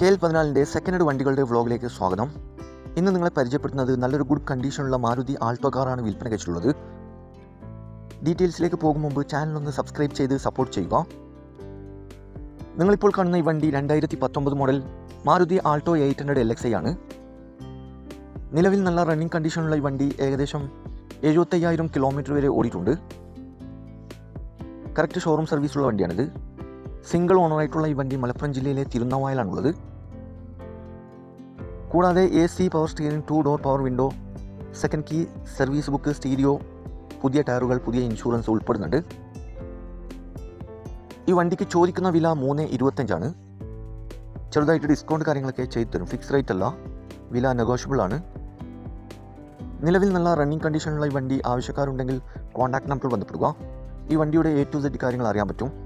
K L പതിനാലിന്റെ second വണ്ടികളുടെ വ്ളോഗിലേക്ക് സ്വാഗതം. ഇന്ന് നിങ്ങളെ പരിചയപ്പെടുത്തുന്നത് നല്ലൊരു ഗുഡ് കണ്ടീഷനുള്ള മാരുതി ആൾട്ടോ കാറാണ് വിൽപ്പന കഴിച്ചിട്ടുള്ളത്. ഡീറ്റെയിൽസിലേക്ക് പോകും മുമ്പ് ചാനൽ ഒന്ന് സബ്സ്ക്രൈബ് ചെയ്ത് സപ്പോർട്ട് ചെയ്യുക. നിങ്ങളിപ്പോൾ കാണുന്ന ഈ വണ്ടി രണ്ടായിരത്തി പത്തൊമ്പത് model Maruti Alto eight hundred L X I ആണ്. നിലവിൽ നല്ല റണ്ണിങ് കണ്ടീഷനുള്ള ഈ വണ്ടി ഏകദേശം എഴുപത്തയ്യായിരം കിലോമീറ്റർ വരെ ഓടിയിട്ടുണ്ട്. കറക്റ്റ് ഷോറൂം സർവീസുള്ള വണ്ടിയാണിത്. സിംഗിൾ ഓണറായിട്ടുള്ള ഈ വണ്ടി മലപ്പുറം ജില്ലയിലെ തിരുനാവായിലാണുള്ളത്. കൂടാതെ A C power steering two door power window second key service book stereo പുതിയ ടയറുകൾ പുതിയ ഇൻഷുറൻസ് ഉൾപ്പെടുന്നുണ്ട്. ഈ വണ്ടിക്ക് ചോദിക്കുന്ന വില മൂന്ന് ഇരുപത്തഞ്ചാണ് ചെറുതായിട്ട് ഡിസ്കൗണ്ട് കാര്യങ്ങളൊക്കെ ചെയ്തു തരും. ഫിക്സ് റേറ്റ് അല്ല. വില നെഗോഷ്യബിൾ ആണ്. നിലവിൽ നല്ല റണ്ണിങ് കണ്ടീഷനുള്ള ഈ വണ്ടി ആവശ്യക്കാരുണ്ടെങ്കിൽ കോൺടാക്ട് നമ്പർ ബന്ധപ്പെടുക. ഈ വണ്ടിയുടെ എ ടു സെറ്റ് കാര്യങ്ങൾ അറിയാൻ പറ്റും.